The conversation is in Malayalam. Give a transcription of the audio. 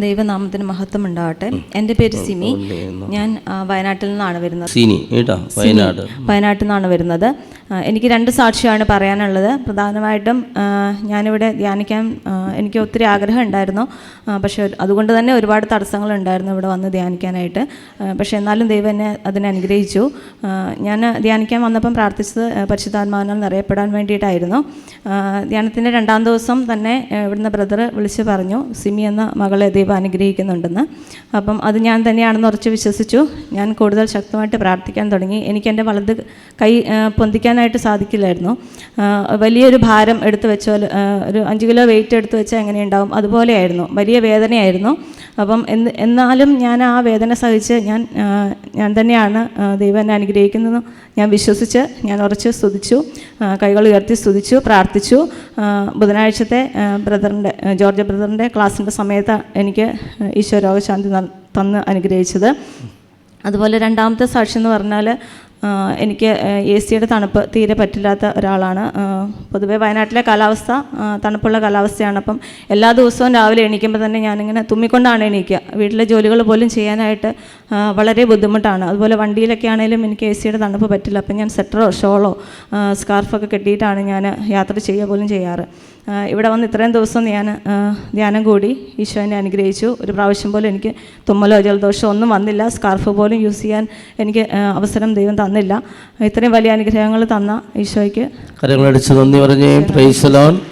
ദൈവനാമത്തിന് മഹത്വം ഉണ്ടാവട്ടെ എന്റെ പേര് സിമി. ഞാൻ വയനാട്ടിൽ നിന്നാണ് വരുന്നത്. സീനി കേട്ടോ? വയനാട്. വയനാട്ടിൽ നിന്നാണ് വരുന്നത്. എനിക്ക് രണ്ട് സാക്ഷിയാണ് പറയാനുള്ളത്. പ്രധാനമായിട്ടും ഞാനിവിടെ ധ്യാനിക്കാൻ എനിക്ക് ഒത്തിരി ആഗ്രഹം ഉണ്ടായിരുന്നു പക്ഷേ അതുകൊണ്ട് തന്നെ ഒരുപാട് തടസ്സങ്ങളുണ്ടായിരുന്നു ഇവിടെ വന്ന് ധ്യാനിക്കാനായിട്ട്. പക്ഷേ എന്നാലും ദൈവം എന്നെ അതിനെ അനുഗ്രഹിച്ചു. ഞാൻ ധ്യാനിക്കാൻ വന്നപ്പം പ്രാർത്ഥിച്ചത് പരിശുദ്ധാത്മാവിനെ നിറയപ്പെടാൻ വേണ്ടിയിട്ടായിരുന്നു. ധ്യാനത്തിന്റെ രണ്ടാം ദിവസം തന്നെ ഇവിടുന്ന് ബ്രദർ വിളിച്ച് പറഞ്ഞു സിമി എന്ന മകളെ ദൈവം അനുഗ്രഹിക്കുന്നുണ്ടെന്ന്. അപ്പം അത് ഞാൻ തന്നെയാണെന്ന് ഉറച്ച് വിശ്വസിച്ചു. ഞാൻ കൂടുതൽ ശക്തമായിട്ട് പ്രാർത്ഥിക്കാൻ തുടങ്ങി. എനിക്ക് എന്റെ വലത് കൈ ആ, പൊന്തിക്കാനായിട്ട് സാധിക്കില്ലായിരുന്നു. വലിയൊരു ഭാരം എടുത്തു വെച്ചാൽ ഒരു അഞ്ച് കിലോ വെയിറ്റ് എടുത്തു വെച്ചാൽ എങ്ങനെ ഉണ്ടാവും അതുപോലെയായിരുന്നു. വലിയ വേദനയായിരുന്നു. അപ്പം എന്ന് എന്നാലും ഞാൻ ആ വേദന സഹിച്ച് ഞാൻ ഞാൻ തന്നെയാണ് ദൈവം എന്നെ അനുഗ്രഹിക്കുന്നത് ഞാൻ വിശ്വസിച്ച് ഞാൻ ഉറച്ച് സ്തുതിച്ചു കൈകൾ ഉയർത്തി സ്തുതിച്ചു പ്രാർത്ഥിച്ചു. ബുധനാഴ്ചത്തെ ബ്രദറിന്റെ ജോർജ് ബ്രദറിന്റെ ക്ലാസ്സിന്റെ സമയത്ത് എനിക്ക് ഈശോ രോഗശാന്തി തന്ന് അനുഗ്രഹിച്ചത്. അതുപോലെ രണ്ടാമത്തെ സാക്ഷി എന്ന് പറഞ്ഞാൽ എനിക്ക് എ സിയുടെ തണുപ്പ് തീരെ പറ്റില്ലാത്ത ഒരാളാണ്. പൊതുവേ വയനാട്ടിലെ കാലാവസ്ഥ തണുപ്പുള്ള കാലാവസ്ഥയാണ്. അപ്പം എല്ലാ ദിവസവും രാവിലെ എണീക്കുമ്പോൾ തന്നെ ഞാനിങ്ങനെ തുമ്മിക്കൊണ്ടാണ് എണീക്കുക. വീട്ടിലെ ജോലികൾ പോലും ചെയ്യാനായിട്ട് വളരെ ബുദ്ധിമുട്ടാണ്. അതുപോലെ വണ്ടിയിലൊക്കെ ആണെങ്കിലും എനിക്ക് എ സിയുടെ തണുപ്പ് പറ്റില്ല. അപ്പം ഞാൻ സെറ്ററോ ഷോളോ സ്കാർഫൊക്കെ കെട്ടിയിട്ടാണ് ഞാൻ യാത്ര ചെയ്യുക പോലും ചെയ്യാറ്. ഇവിടെ വന്ന് ഇത്രയും ദിവസം ഞാൻ ധ്യാനം കൂടി ഈശോനെ അനുഗ്രഹിച്ചു. ഒരു പ്രാവശ്യം പോലും എനിക്ക് തുമ്മലോ ജലദോഷമോ ഒന്നും വന്നില്ല. സ്കാർഫ് പോലും യൂസ് ചെയ്യാൻ എനിക്ക് അവസരം ദൈവം തന്നില്ല. ഇത്രയും വലിയ അനുഗ്രഹങ്ങൾ തന്ന ഈശോയ്ക്ക്. നന്ദി പറഞ്ഞേ പ്രൈസലോൺ